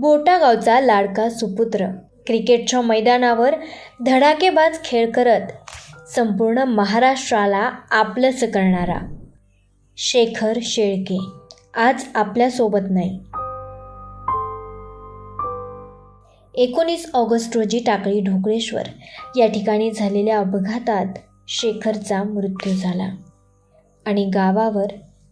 बोटागावचा लाडका सुपुत्र. क्रिकेटच्या मैदानावर धडाकेबाज खेळ करत संपूर्ण महाराष्ट्राला आपलंसं करणारा शेखर शेळके. आज आपल्यासोबत नाही. एकोणीस ऑगस्ट रोजी टाकळी ढोकळेश्वर या ठिकाणी झालेल्या अपघातात शेखरचा मृत्यू झाला आणि गावावर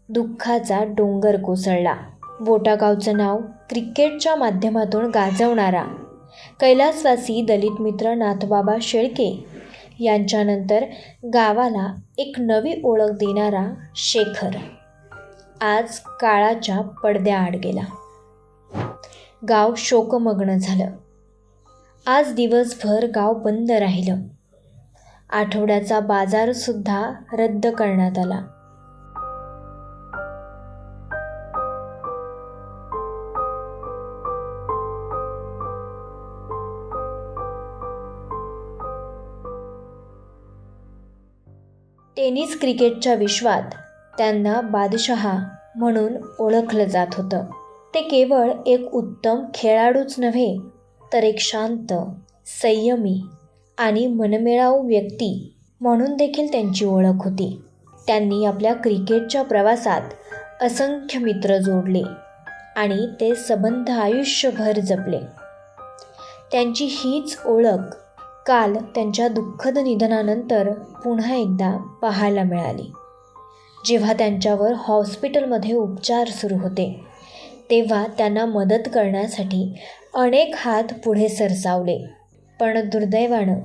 दुःखाचा डोंगर कोसळला. बोटागावचं नाव क्रिकेटच्या माध्यमातून गाजवणारा कैलासवासी दलित मित्र नाथबाबा शेळके यांच्यानंतर गावाला एक नवी ओळख देणारा शेखर. आज काळाच्या पडद्याआड गेला. गाव शोकमग्न झालं. आज दिवसभर गाव बंद राहिलं. आठवड्याचा बाजारसुद्धा रद्द करण्यात आला. टेनिस क्रिकेटच्या विश्वात त्यांना बादशहा म्हणून ओळखलं जात होतं. ते केवळ एक उत्तम खेळाडूच नव्हे तर एक शांत संयमी आणि मनमिळाऊ व्यक्ती म्हणून देखील त्यांची ओळख होती. त्यांनी आपल्या क्रिकेटच्या प्रवासात असंख्य मित्र जोडले आणि ते संबंध आयुष्यभर जपले. त्यांची हीच ओळख काल त्यांच्या दुःखद निधनानंतर पुन्हा एकदा पाहायला मिळाली. जेव्हा त्यांच्यावर हॉस्पिटलमध्ये उपचार सुरू होते तेव्हा त्यांना मदत करण्यासाठी अनेक हात पुढे सरसावले. पण दुर्दैवानं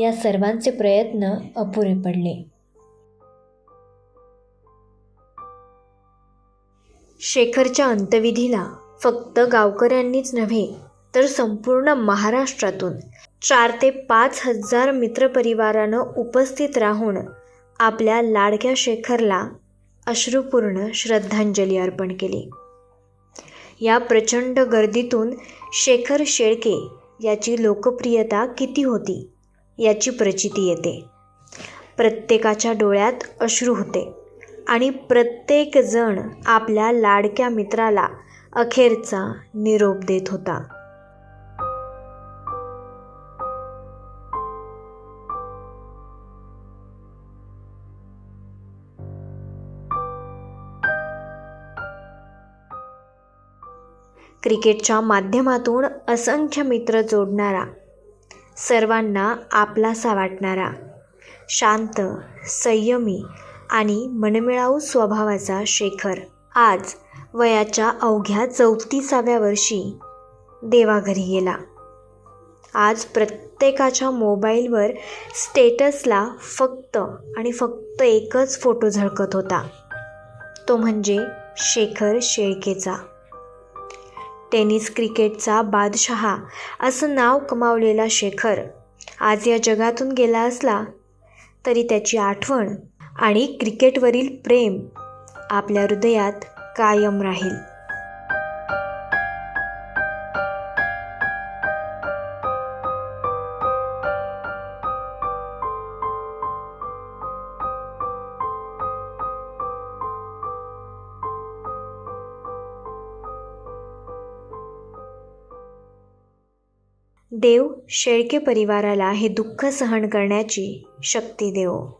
या सर्वांचे प्रयत्न अपुरे पडले. शेखरच्या अंत्यविधीला फक्त गावकऱ्यांनीच नव्हे तर संपूर्ण महाराष्ट्रातून चार ते पाच हजार मित्रपरिवारानं उपस्थित राहून आपल्या लाडक्या शेखरला अश्रुपूर्ण श्रद्धांजली अर्पण केली. या प्रचंड गर्दीतून शेखर शेळके याची लोकप्रियता किती होती याची प्रचिती येते. प्रत्येकाच्या डोळ्यात अश्रू होते आणि प्रत्येकजण आपल्या लाडक्या मित्राला अखेरचा निरोप देत होता. क्रिकेटच्या माध्यमातून असंख्य मित्र जोडणारा सर्वांना आपलासा वाटणारा शांत संयमी आणि मनमिळाऊ स्वभावाचा शेखर. आज वयाच्या अवघ्या चौतीसाव्या वर्षी देवाघरी गेला. आज प्रत्येकाच्या मोबाईलवर स्टेटसला फक्त आणि फक्त एकच फोटो झळकत होता. तो म्हणजे शेखर शेळकेचा. टेनिस क्रिकेटचा बादशहा असं नाव कमावलेला शेखर आज या जगातून गेला असला तरी त्याची आठवण आणि क्रिकेटवरील प्रेम आपल्या हृदयात कायम राहील. देव शेळके परिवाराला हे दुःख सहन करण्याची शक्ती देवो.